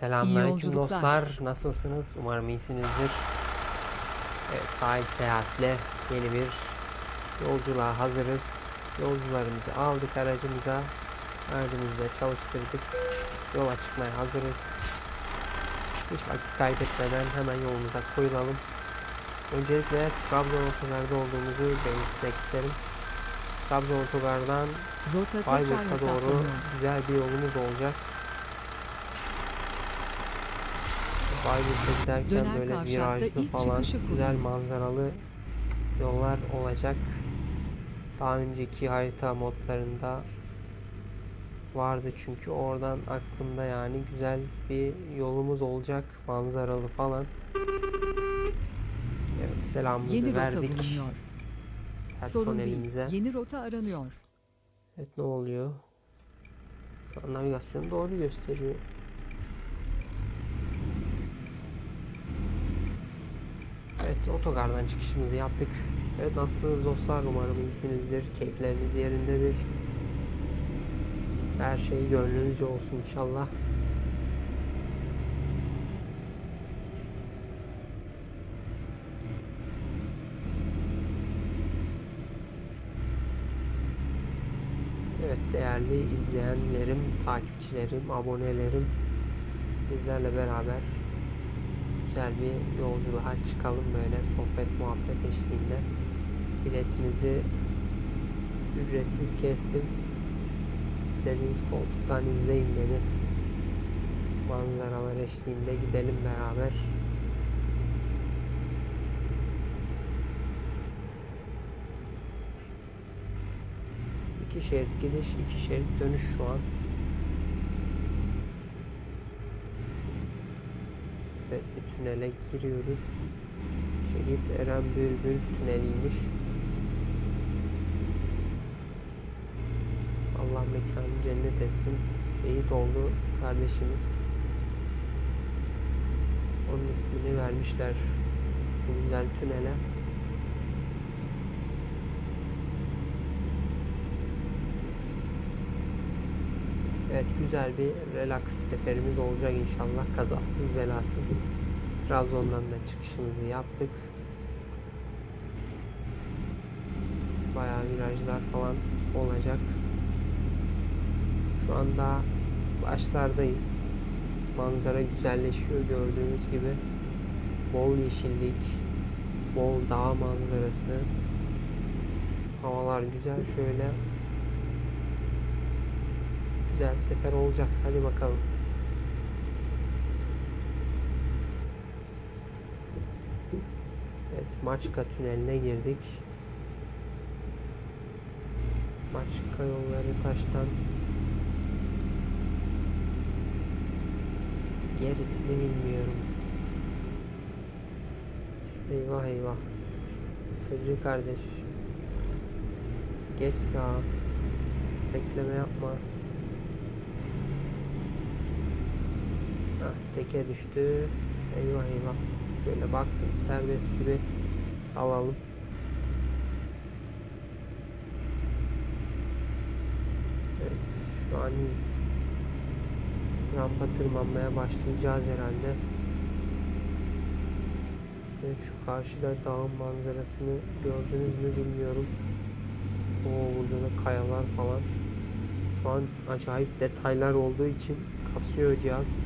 Selamünaleyküm dostlar. Nasılsınız? Umarım iyisinizdir. Evet, sahil seyahatle yeni bir yolculuğa hazırız. Yolcularımızı aldık aracımıza. Aracımızı da çalıştırdık. Yola çıkmaya hazırız. Hiç vakit kaybetmeden hemen yolumuza koyulalım. Öncelikle Trabzon otogarda olduğumuzu belirtmek isterim. Trabzon otogardan Bayburt'a doğru güzel bir yolumuz olacak. Bayburt'a giderken Döner böyle virajlı falan güzel manzaralı yollar olacak. Daha önceki harita modlarında vardı çünkü oradan aklımda yani güzel bir yolumuz olacak manzaralı falan. Evet selamımızı Yeni verdik bulunuyor. Sorun değil. personelimize. Yeni rota aranıyor. Evet ne oluyor? Şu an navigasyon doğru gösteriyor. Evet otogardan çıkışımızı yaptık. Evet nasılsınız dostlar? Umarım iyisinizdir. Keyifleriniz yerindedir. Her şey gönlünüzce olsun inşallah. Evet değerli izleyenlerim, takipçilerim, abonelerim sizlerle beraber güzel bir yolculuğa çıkalım böyle sohbet muhabbet eşliğinde. Biletinizi ücretsiz kestim. İstediğiniz koltuktan izleyin beni. Manzaralar eşliğinde gidelim beraber. İki şerit gidiş, iki şerit dönüş şu an. Evet bir tünele giriyoruz. Şehit Eren Bülbül tüneliymiş. Allah mekanı cennet etsin. Şehit oldu kardeşimiz. Onun ismini vermişler bu güzel tünele. Evet güzel bir relax seferimiz olacak inşallah kazasız belasız. Trabzon'dan da çıkışımızı yaptık. Bayağı virajlar falan olacak. Şu anda başlardayız. Manzara güzelleşiyor gördüğünüz gibi. Bol yeşillik, bol dağ manzarası. Havalar güzel şöyle güzel bir sefer olacak. Hadi bakalım. Evet, Maçka tüneline girdik. Maçka yolları taştan. Gerisini bilmiyorum. Eyvah eyvah. Tırcı kardeş. Geç sağa. Bekleme yapma. Ah, teke düştü. Eyvah eyvah. Şöyle baktım serbest gibi alalım. Evet şu an iyi. Rampa tırmanmaya başlayacağız herhalde. Evet şu karşıda dağın manzarasını gördünüz mü bilmiyorum. Oo burada da kayalar falan. Şu an acayip detaylar olduğu için kasıyor cihaz.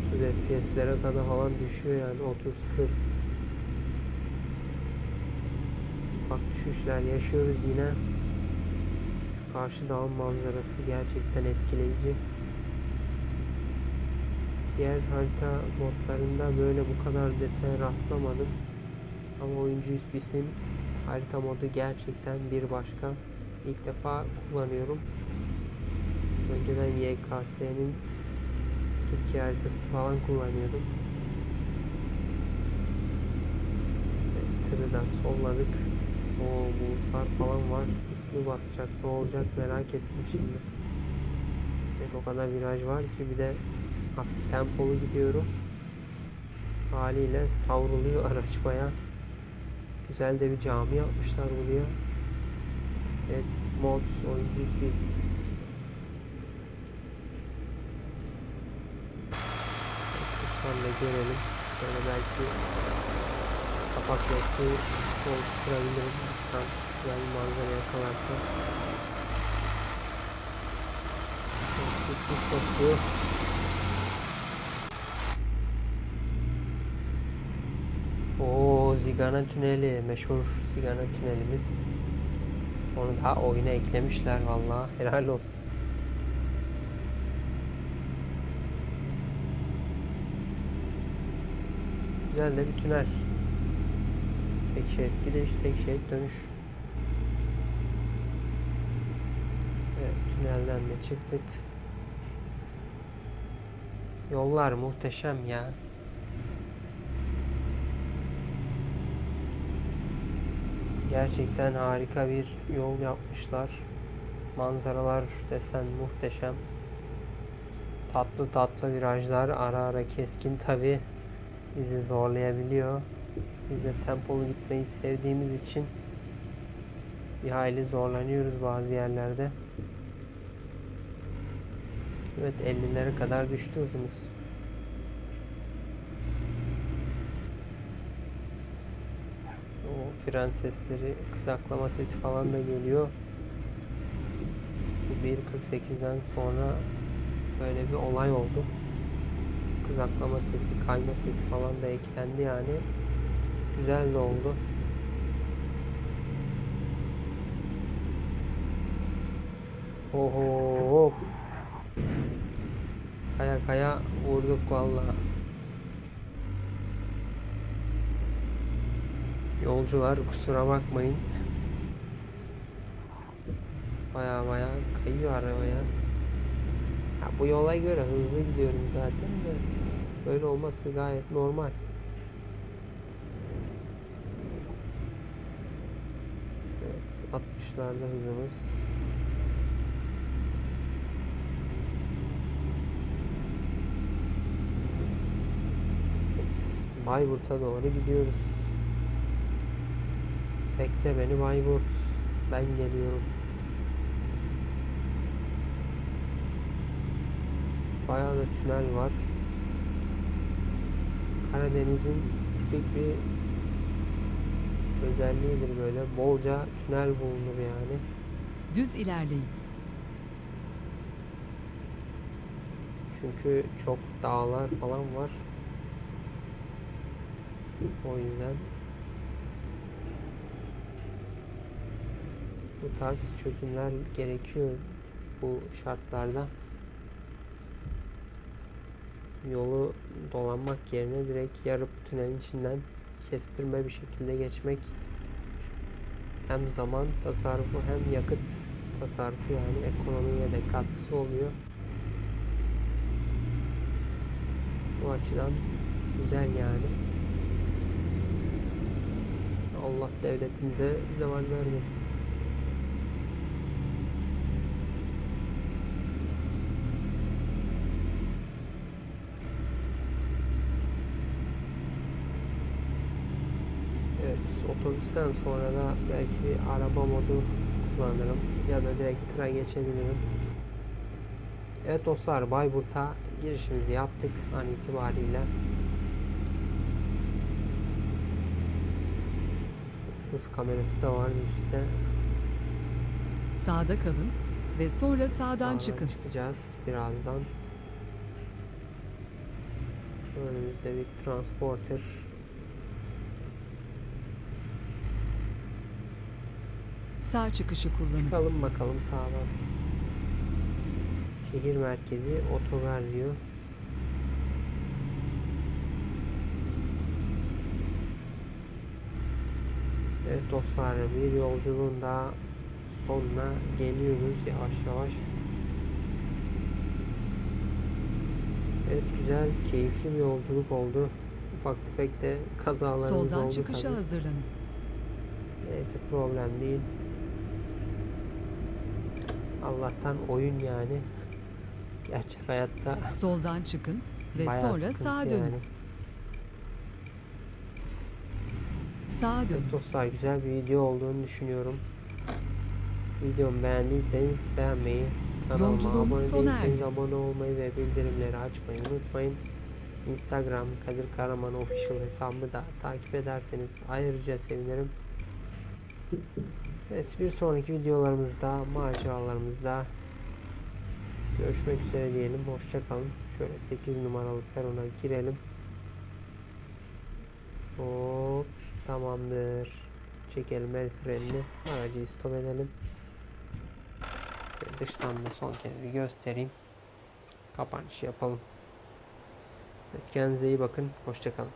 30 FPS'lere kadar falan düşüyor yani 30 40 ufak düşüşler yaşıyoruz yine. Şu karşı dağın manzarası gerçekten etkileyici. Diğer harita modlarında böyle bu kadar detaya rastlamadım. Ama oyuncu bilsin harita modu gerçekten bir başka. İlk defa kullanıyorum. Önceden YKS'nin Türkiye haritası falan kullanıyordum. Evet, tırı da solladık. O bulutlar falan var. Sis mi basacak ne olacak merak ettim şimdi. Evet o kadar viraj var ki bir de hafif tempolu gidiyorum. Haliyle savruluyor araç baya. Güzel de bir cami yapmışlar buraya. Evet mods oyuncuyuz biz. Da görelim. Şöyle belki kapak resmi oluşturabilirim. Dıştan güzel bir manzara yakalarsa. Evet, Sis basıyor. Oo Zigana Tüneli. Meşhur Zigana Tünelimiz. Onu da oyuna eklemişler vallahi. Helal olsun. De bir tünel. Tek şerit gidiş, tek şerit dönüş. Evet, tünelden de çıktık. Yollar muhteşem ya. Gerçekten harika bir yol yapmışlar. Manzaralar desen muhteşem. Tatlı tatlı virajlar ara ara keskin tabi bizi zorlayabiliyor. Biz de tempolu gitmeyi sevdiğimiz için bir hayli zorlanıyoruz bazı yerlerde. Evet 50'lere kadar düştü hızımız. O fren sesleri, kızaklama sesi falan da geliyor. Bu 1.48'den sonra böyle bir olay oldu. Kızaklama sesi, kayma sesi falan da eklendi yani. Güzel de oldu. Oho. Kaya kaya vurduk vallahi. Yolcular kusura bakmayın. Baya baya kayıyor araba ya. Ha, bu yola göre hızlı gidiyorum zaten de böyle olması gayet normal. Evet 60'larda hızımız. Evet Bayburt'a doğru gidiyoruz. Bekle beni Bayburt. Ben geliyorum. Bayağı da tünel var. Karadeniz'in tipik bir özelliğidir böyle. Bolca tünel bulunur yani. Düz ilerleyin. Çünkü çok dağlar falan var. O yüzden bu tarz çözümler gerekiyor bu şartlarda. Yolu dolanmak yerine direkt yarıp tünelin içinden kestirme bir şekilde geçmek hem zaman tasarrufu hem yakıt tasarrufu yani ekonomiye de katkısı oluyor. Bu açıdan güzel yani. Allah devletimize zeval vermesin. Evet, otobüsten sonra da belki bir araba modu kullanırım ya da direkt tıra geçebilirim. Evet dostlar Bayburt'a girişimizi yaptık an itibariyle. Hız kamerası da var üstte. Sağda kalın ve sonra sağdan çıkın. çıkacağız birazdan. Önümüzde bir transporter. Sağ çıkışı kullanın. Çıkalım bakalım sağdan. Şehir merkezi otogar diyor. Evet dostlar bir yolculuğun daha sonuna geliyoruz yavaş yavaş. Evet güzel keyifli bir yolculuk oldu. Ufak tefek de kazalarımız Soldan oldu çıkışa tabii. hazırlanın. Neyse problem değil. Allah'tan oyun yani. Gerçek hayatta Soldan çıkın ve bayağı sonra sıkıntı sağa dönün. yani. Sağa dönün. Evet dostlar güzel bir video olduğunu düşünüyorum. Videomu beğendiyseniz beğenmeyi, kanalıma Yolculuğumuz abone sona değilseniz erdi. abone olmayı ve bildirimleri açmayı unutmayın. Instagram Kadir Karaman Official hesabımı da takip ederseniz ayrıca sevinirim. Evet bir sonraki videolarımızda maceralarımızda görüşmek üzere diyelim. Hoşça kalın. Şöyle 8 numaralı perona girelim. Hop tamamdır. Çekelim el frenini. Aracı stop edelim. Şöyle dıştan da son kez bir göstereyim. Kapanış yapalım. Evet kendinize iyi bakın. Hoşça kalın.